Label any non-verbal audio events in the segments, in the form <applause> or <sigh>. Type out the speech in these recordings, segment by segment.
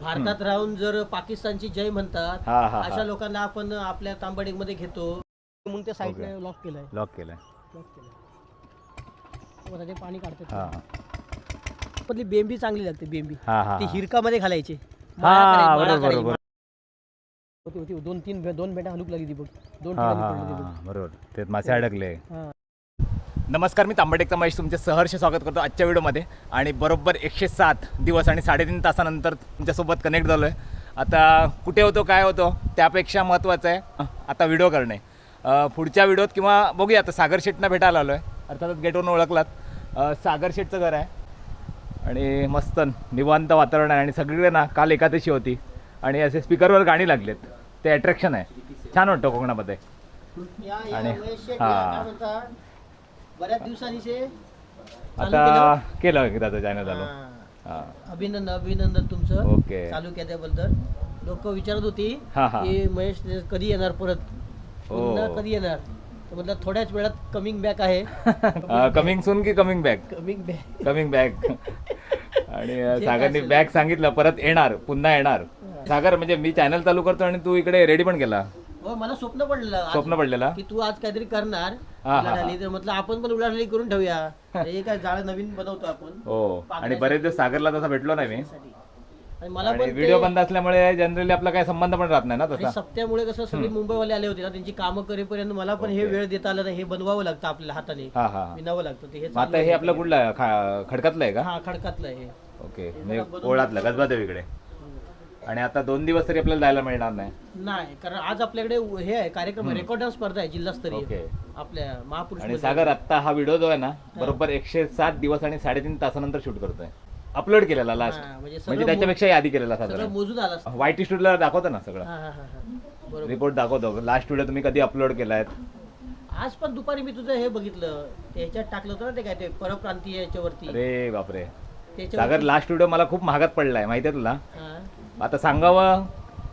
भारतात राहून जर पाकिस्तानची जय म्हणतात हा हा अशा हा लोकांना आपण आपल्या तांबडीकमध्ये घेतो. म्हणून त्या साईडने लॉक केलंय. लॉक केलंय. लॉक केलंय. बघा, ते पाणी काढतात हा. आपली बेंबी चांगली लागते बेंबी. हा हा ती हा. हिरकामध्ये घालायची. हा माळा करायची, माळा बरोबर. करायची. बरोबर होती होती. दोन तीन दोन बेटा हलूक लागली ती बघ. दोन हा ठिकाणी हा पडली ती हा बघ. बरोबर. ते मासे अडकले. हा. नमस्कार मी तांबडेकचा महेश तुमचे सहर्ष स्वागत करतो आजच्या व्हिडिओमध्ये आणि बरोबर एकशे सात दिवस आणि साडेतीन तासानंतर तुमच्यासोबत कनेक्ट झालो आहे आता कुठे होतो काय होतो त्यापेक्षा महत्त्वाचं आहे आता व्हिडिओ करणे पुढच्या व्हिडिओत किंवा बघूया आता सागर शेटना भेटायला आलो आहे अर्थातच गेटवरून ओळखलात सागर शेटचं घर आहे आणि मस्त निवांत वातावरण आहे आणि सगळीकडे ना काल एकादशी होती आणि असे स्पीकरवर गाणी लागलेत ते अट्रॅक्शन आहे छान वाटतं कोकणामध्ये आणि- हा. बऱ्याच दिवसांनी चालू आता केलं. एकदाचं चॅनल झालं हा. हां. अभिनंदन अभिनंदन तुमचं. ओके. चालू केल्याबद्दल. लोक विचारत होती हा, हा. की महेश कधी येणार परत? पुन्हा हो. कधी येणार? तर म्हटलं थोड्याच वेळात कमिंग बॅक आहे. <laughs> कमिंग सून की coming back coming back coming back आणि अ, जे सागरनी असेल. बॅक सांगितलं परत येणार पुन्हा येणार. सागर म्हणजे मी चॅनल चालू करतो आणि तू इकडे रेडी पण केला. हो मला स्वप्न पडलेलं आज. स्वप्न पडलेला? की तू आज काहीतरी करणार. उलाढाली तर म्हटलं आपण पण उलाढाली करून ठेवूया. हे काय जाळ नवीन बनवतो आपण. हो आणि बरेच दिवस सागरला तसा भेटलो नाही मी. साठी. आणि मला पण व्हिडिओ ते- बंद असल्यामुळे जनरली आपला काही संबंध पण राहत नाही ना आणि तसा. सप्त्यामुळे कसं सगळे मुंबईवाले आले होते ना त्यांची कामं करेपर्यंत मला पण हे. वेळ देता आलं नाही हे बनवावं लागतं आपल्या हाताने. हा हा. हा. विणावं लागतं. ते हे मग आता हे आपलं कुठलं आहे? खा- खडकातलं आहे का? हा खडकातलं आहे. ओके. म्हणजे बनवून- ओळातलं गजबादेवीकडे आणि आता दोन दिवस तरी आपल्याला जायला मिळणार नाही. नाही कारण आज आपल्याकडे हे आहे कार्यक्रम हम्म. रेकॉर्ड डान्स स्पर्धा आहे जिल्हास्तरीय ओके. आपल्या महापुरुष आणि. सागर आत्ता हा व्हिडिओ जो आहे ना बरोबर एकशे सात दिवस आणि साडेतीन तासानंतर शूट करतोय. अपलोड केलेला लास्ट हा, म्हणजे म्हणजे सगळं त्याच्यापेक्षा आधी केलेला सगळं साधारण. मोजून आलं असतं. स्टुडिओला दाखवतं ना सगळं. हा, हा, हा, हा. बरोबर. रिपोर्ट दाखवतो. लास्ट व्हिडिओ तुम्ही कधी अपलोड केलाय? आज पण दुपारी मी तुझं हे बघितलं. ते ह्याच्यात टाकलं होतं ना ते काय ते परप्रांतीय याच्यावरती. अरे बापरे. सागर लास्ट व्हिडिओ मला खूप महागात पडलाय. माहितीये तुला? हा. आता सांगावं?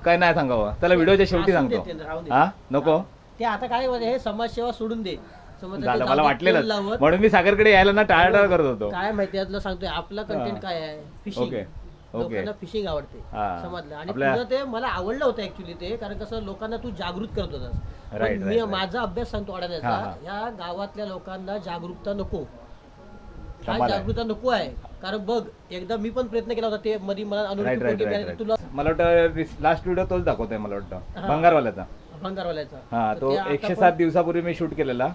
काय नाही सांगावं? त्याला व्हिडिओच्या शेवटी असू दे सांगतो ते, राहू दे. हा? नको? ते आता काय म्हणजे हे समाजसेवा सोडून दे. समज झालं मला वाटलेलं लावत. म्हणून मी सागरकडे यायला ना टाळाटाळ करत होतो. काय माहिती आहे तुला सांगतोय. आपला कंटेंट. काय आहे? Fishing okay okay. लोकांना फिशिंग आवडते हा. समजलं. आणि आपल्या- तुझं ते मला आवडलं होतं ऍक्च्युली ते कारण कसं लोकांना तू जागृत करत होतास. पण Right, मी right. माझा अभ्यास सांगतो अडाण्याचा हा. या गावातल्या लोकांना जागरूकता नको. काय कमाल आहे. जागरूकता नको आहे. कारण बघ एकदा मी पण प्रयत्न केला होता ते मध्ये मला मिळाली, तुला मला वाटतं लास्ट व्हिडिओ तोच दाखवतोय मला वाटतं. भंगारवाल्याचा. भंगारवाल्याचा. हा तो एकशे सात दिवसापूर्वी मी शूट केलेला.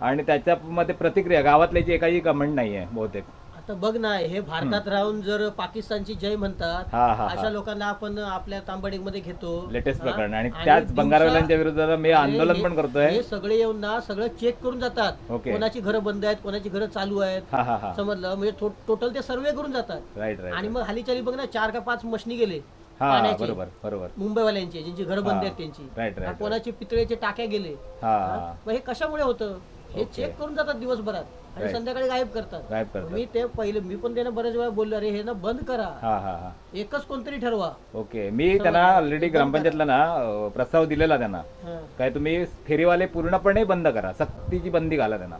आणि त्याच्यामध्ये प्रतिक्रिया गावातल्याची एकाही कमेंट नाहीये बहुतेक. आता बघ ना हे भारतात राहून जर पाकिस्तानची जय म्हणतात. अशा लोकांना आपण आपल्या तांबडीकमध्ये घेतो लेटेस्ट? प्रकरण. आणि त्याच बंगारवाल्यांच्या विरोधात मी आंदोलन पण करतोय. हे सगळे येऊन ना सगळं चेक करून जातात. कोणाची घरं बंद आहेत कोणाची घरं चालू आहेत. समजलं? म्हणजे टोटल ते सर्वे करून जातात. राईट आणि मग हाली चाली बघ ना चार का पाच मशनी गेले. हा पाण्याचे. बरोबर बरोबर मुंबईवाल्यांचे ज्यांची घरं बंद हा. आहेत त्यांची Right, right, हा, right. कोणाचे पितळेचे टाक्या गेले हा हा? मग हे कशामुळे होतं हे. चेक करून जातात दिवसभरात आणि Right. संध्याकाळी गायब करतात गायब करतात. मी ते पहिले मी पण त्यांना बऱ्याच वेळा बोललो अरे हे ना बंद करा हा हा हा एकच कोणतरी ठरवा ओके मी त्यांना ऑलरेडी ग्रामपंचायतला ना अं, प्रस्ताव दिलेला त्यांना हा. काय तुम्ही फेरीवाले पूर्णपणे बंद करा सक्तीची बंदी घाला त्यांना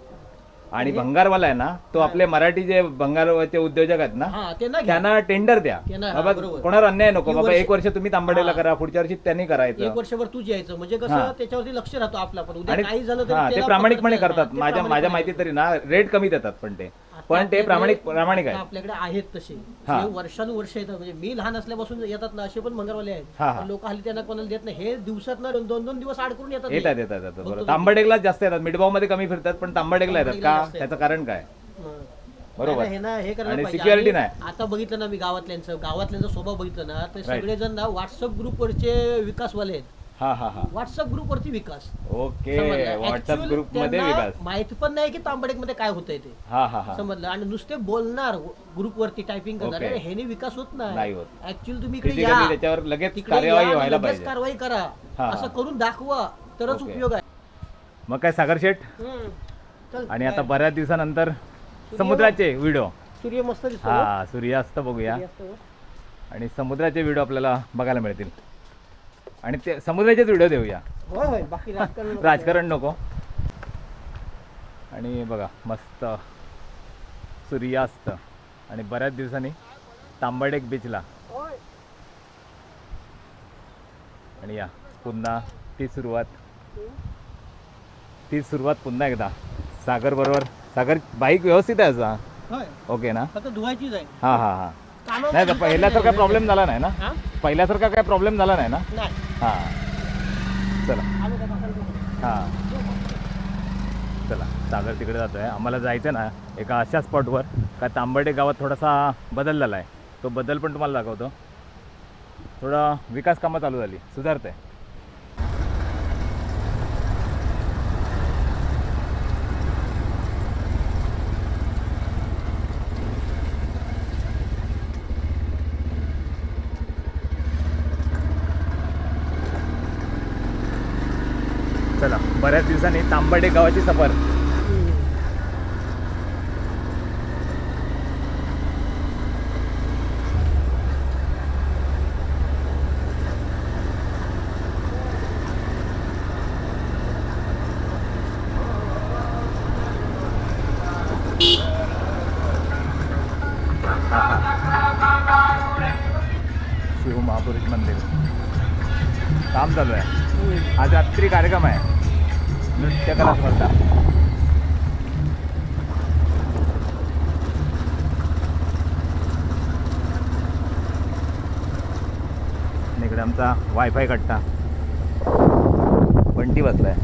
आणि भंगारवाला आहे ना तो आपले मराठी जे भंगारचे उद्योजक आहेत ना हा ते त्यांना टेंडर द्या. बाबा. कोणावर अन्याय नको बाबा एक वर्ष तुम्ही तांबडेला. करा पुढच्या वर्षी त्यांनी करायचं. एक वर्षभर तूच यायचं. म्हणजे. कसं त्याच्यावरती लक्ष राहतो आपला पण उद्या काही झालं ते प्रामाणिकपणे करतात. ते माझ्या माझ्या माहिती तरी ना रेट कमी देतात पण ते. पण ते प्रामाणिक प्रामाणिक आहे आपल्याकडे आहेत तसे हा. जे वर्षानुवर्ष येतात म्हणजे मी लहान असल्यापासून येतात ना असे पण भंगारवाले आहेत हा. लोक हल्ली त्यांना कोणाला देत नाही हे दिवसात ना दोन दोन दिवस आड करून येतात येतात. येतात येतात बरोबर जास्त येतात मिडबावमध्ये कमी फिरतात पण तांबडेगला येतात का. त्याचं कारण काय हं. बरोबर. नाही, हे ना हे करायला आणि पाहिजे. security आणि नाही. आता बघितलं ना मी गावातल्यांचं गावातल्यांचा स्वभाव बघितलं ना तर. सगळेजण ना व्हॉट्सअप ग्रुपवरचे विकासवाले आहेत हा हा हा. व्हॉट्सअप ग्रुपवरती विकास. ओके समजलं? व्हॉट्सअप Actual ग्रुपमध्ये त्यांना विकास. माहीत पण नाही की तांबडेकमध्ये काय होतंय ते. हा हा हा. समजलं. आणि नुसते बोलणार ग्रुपवरती टायपिंग करणार. Okay. ह्याने विकास होत नाही. नाही होत. ऍक्च्युअली तुम्ही इकडे या. त्याच्यावर लगेच तिकडे कार्यवाही आणि व्हायला लगेच पाहिजे. कारवाई करा. हा, असं. करून दाखवा. तरच Okay. उपयोग आहे. मग काय सागर शेठ? हम्म. चल, आणि आता काय? बऱ्याच दिवसानंतर समुद्राचे व्हिडिओ सूर्य मस्त दिसतो. हा सूर्यास्त बघूया. सूर्यास्त. आणि समुद्राचे व्हिडिओ आपल्याला बघायला मिळतील. आणि ते समुद्राचेच व्हिडिओ देऊया. होय होय बाकी राजकारण नको. राजकारण नको. आणि बघा मस्त. सूर्यास्त. आणि बऱ्याच दिवसांनी तांबडेक बीचला होय. आणि या पुन्हा ती सुरुवात. ती सुरुवात पुन्हा एकदा. सागर बरोबर. सागर बाईक व्यवस्थित आहे असा? होय. ओके ना? फक्त धुवायचीच आहे. हां हां हां. नाही तर पहिल्यासारखा प्रॉब्लेम झाला नाही ना? पहिल्यासारखा काय प्रॉब्लेम झाला नाही ना? हां. चला? हां. चला सागर तिकडे जातो आहे आम्हाला जायचं ना एका अशा स्पॉटवर का तांबडे गावात थोडासा बदल झाला आहे तो बदल पण तुम्हाला दाखवतो. थोडं विकास कामं चालू झाली. सुधारते चला बऱ्याच दिवसांनी तांबडे गावाची सफर. शिव महापुरुष मंदिर. काम चालू आहे. आज रात्री कार्यक्रम आहे नृत्यकला स्पर्धा. इकडे आमचा वायफाय कट्टा. बंटी बसलाय.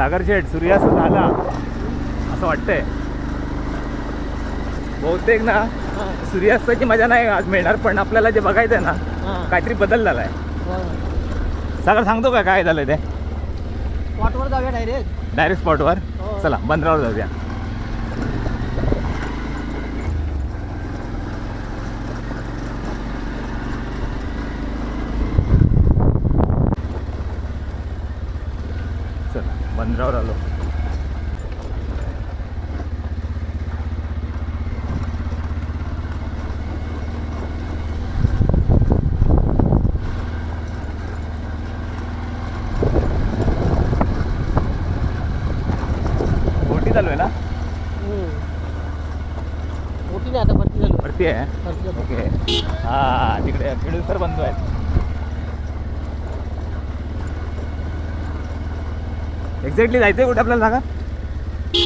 सागर शेठ सूर्यास्त झाला. असं वाटतंय. बहुतेक ना सूर्यास्ताची मजा नाही आज मिळणार पण आपल्याला जे बघायचं आहे ना. काहीतरी बदल झालाय. हा. सागर सांगतो का काय झालंय ते? स्पॉटवर जाऊया डायरेक्ट डायरेक्ट स्पॉटवर. चला बंदरावर जाऊया. आलो बोटी चालू आहे ना मोठी नाही आता भरती झाली. आहे. ओके हा तिकडे खेडूसर बंधू आहेत. एक्झॅक्टली जायचंय कुठे आपल्याला जागा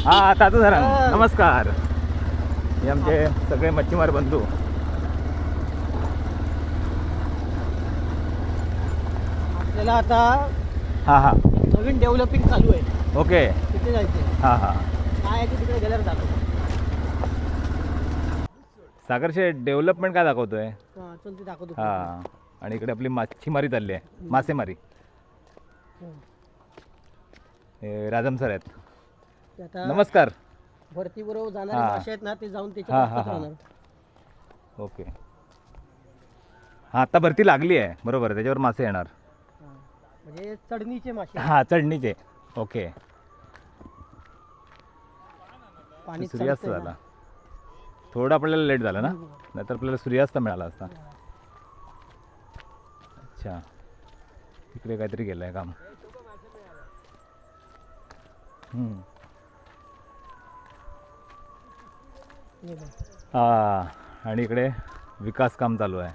हा तातू हा. नमस्कार. हे आमचे सगळे मच्छीमार बंधू. आपल्याला आता हा हा. नवीन डेव्हलपिंग चालू आहे. ओके. तिथे जायचं हा हा. काय आहे ते तिकडे गेल्यावर दाखवतो. सागरशे डेव्हलपमेंट काय दाखवतोय? हा चल ते दाखवतो. हा. आणि इकडे आपली माछीमारी चालली आहे. मासेमारी. हं. हे राजम सर आहेत आता नमस्कार भरती बरोबर जाणारे हा. मासे आहेत ना ते जाऊन हा, त्याच्या हा, हा. राहणार ओके हा आता भरती लागली आहे बरोबर त्याच्यावर मासे येणार हा. म्हणजे चढणीचे मासे हा चढणीचे ओके पाणी सूर्यास्त चढतंय झाला. थोडं आपल्याला लेट झालं ना हम्म. नाहीतर आपल्याला सूर्यास्त मिळाला असता अच्छा इकडे काहीतरी गेलं आहे काम. हे आणि इकडे विकास काम चालू आहे.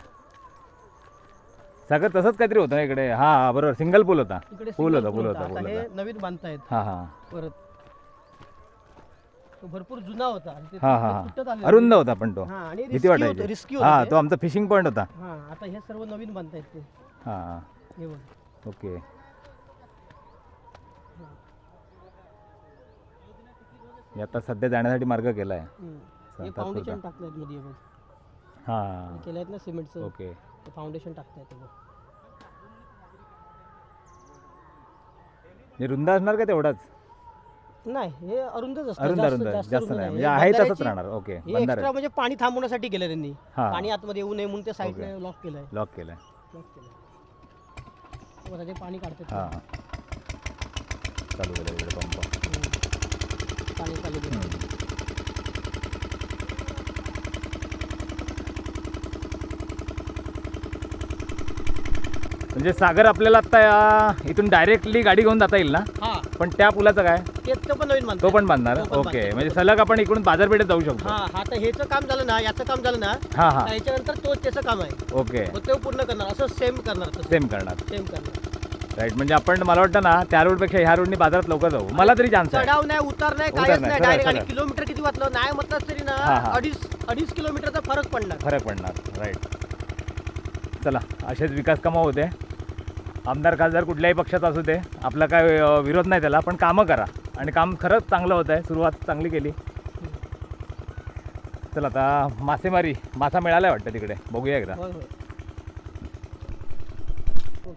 सागर तसंच काहीतरी होतं ना इकडे? हा हा, बरोबर. सिंगल पूल होता. इकडे पूल होता पूल होता. पूल होता. नवीन बांधतायत हा हा. परत. तो भरपूर जुना होता. आणि ते हा हा तुटत हा आलेलं. अरुंद होता. पण तो. हा आणि भीती risky होतं, वाटायची risky हा ते. तो आमचा फिशिंग पॉईंट होता. हा आता हे सर्व नवीन बांधतायत ते हा हा. हे बघ. ओके. हे आता सध्या जाण्यासाठी मार्ग केला आहे हम्म. चा- हे तात्पुरता. फाउंडेशन टाकलंयमध्ये हे बघ. हां. केलं आहेत ना सिमेंटचं. ओके. ते फाउंडेशन टाकतायत बघ. हे रुंद असणार का तेवढाच? नाही हे अरुंदच असतं. अरुंद जास्त- अरुंद जास्त जास्त रुंद नाही. हे म्हणजे आहे तसंच बंधाऱ्याची- राहणार. ओके हे बंधारे एक्स्ट्रा म्हणजे पाणी थांबवण्यासाठी केलं त्यांनी. हा. पाणी आतमध्ये येऊ नये म्हणून त्या साईडने. लॉक केलंय. लॉक केलं आहे लॉक केलंय. बघा, ते पाणी काढतात हां. चालू केलं इकडे पंप. पाणी चालू केलं. म्हणजे सागर आपल्याला आता या- इथून डायरेक्टली गाडी घेऊन जाता येईल ना? हा. पण त्या पुलाचं काय? ते तो पण नवीन बांधतो तो पण बांधणार तो पण ओके. बांधणार. म्हणजे सलग आपण इकडून बाजारपेठेत जाऊ शकतो. हा हा तर काम झालं ना याचं काम झालं ना हा हा. याच्यानंतर तो त्याचं काम आहे. ओके. मग ते पूर्ण करणार असं सेम करणार सेम करणार. सेम करणार. राईट म्हणजे आपण मला वाटतं ना त्या रोडपेक्षा ह्या रोडनी बाजारात लवकर जाऊ. मला तरी चान्स आहे. चढाव नाही उतार नाही उतार कायच नाही, डायरेक्ट आणि. किलोमीटर किती वाटलं नाही म्हटलं तरी ना हा, हा. अडीच अडीच किलोमीटरचा फरक पडणार. फरक पडणार. राईट चला असेच विकास कामं होते. आमदार खासदार कुठल्याही पक्षात असू दे. आपला काय अ, विरोध नाही त्याला पण कामं करा. आणि काम खरंच चांगलं होत आहे सुरुवात चांगली केली. चला आता मासेमारी मासा मिळालाय वाटतं तिकडे. बघूया एकदा. होय होय हो.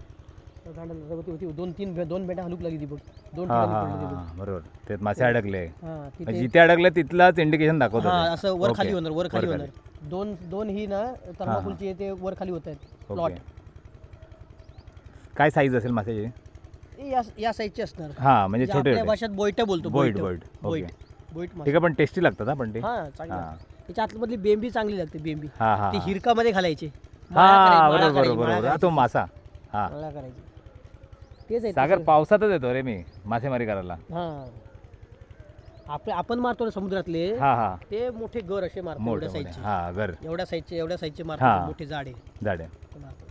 होती दोन तीन दोन बेटा हलूक लागली ती बघ. दोन हा ठिकाणी हा पडली ती बघ. हा बरोबर. ते मासे अडकले. हा म्हणजे जिथे अडकले तिथलाच इंडिकेशन दाखवत हा. असं वर ओके. खाली होणार वर खाली होणार. दोन दोन ही ना थर्माकोलची ते वर खाली होत आहेत. प्लॉट ओके काय साईज असेल माशाची? या या साईजचे असणार. हा म्हणजे जे छोटे आपल्या छोटे भाषेत बोईट बोलतो बोईट, बोईट बोईट. मासा. ठीक आहे पण टेस्टी लागतात हा पण ते? हा चांगली हा. लागते. त्याच्या आतमधली बेंबी चांगली लागते बेंबी. हा हा ती हा. हिरकामध्ये घालायची. हा माळा करायची, माळा बरोबर करायची, बरोबर. माळा बरोबर हा, करायची. तो मासा. हा. माळा करायची. तेच आहे सागर. पावसातच येतो रे मी मासेमारी करायला. हा. आपले आपण मारतो ना समुद्रातले. हा हा. ते मोठे गर असे मारतो मोठे एवढ्या मोठे. साईजचे. हा घर. एवढ्या साईजचे एवढ्या साईजचे हा. मारतो मोठे जाडे झाडे. ते मारतो.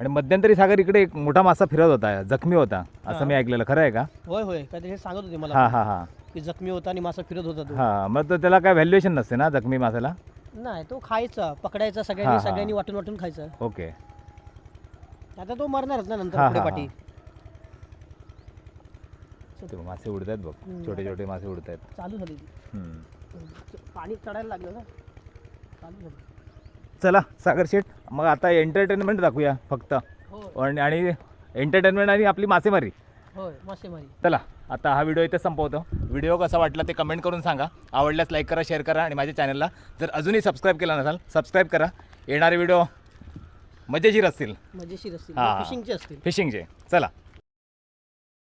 आणि मध्यंतरी सागर इकडे एक मोठा मासा फिरत होता जखमी होता. असं. मी ऐकलेलं खरं आहे का? होय होय. काहीतरी हे सांगत होते मला. हा हा की जखमी होता आणि मासा फिरत होता तो. हा मग तो त्याला काय व्हॅल्युएशन नसते ना जखमी मासाला? नाही तो खायचा पकडायचा हा, सगळ्यांनी हा. सगळ्यांनी वाटून वाटून खायचा. ओके आता तो मरणारच ना नंतर हा, पुढे हा. पाठी. ते मासे उडत आहेत बघ. छोटे छोटे मासे उडत आहेत चालू झाली ती. पाणी चढायला लागलं ना. चालू झाली. चला सागर शेठ मग आता एंटरटेनमेंट दाखवूया फक्त. हो. आणि आणि एंटरटेनमेंट आणि आपली मासेमारी. होय मासेमारी. चला आता हा व्हिडिओ इथे संपवतो. व्हिडिओ कसा वाटला ते कमेंट करून सांगा. आवडल्यास लाईक करा शेअर करा आणि माझ्या चॅनलला जर अजूनही सबस्क्राईब केला नसाल सबस्क्राईब करा. येणारे व्हिडिओ मजेशीर असतील. मजेशीर असतील. हा. फिशिंगचे असतील. फिशिंगचे. चला.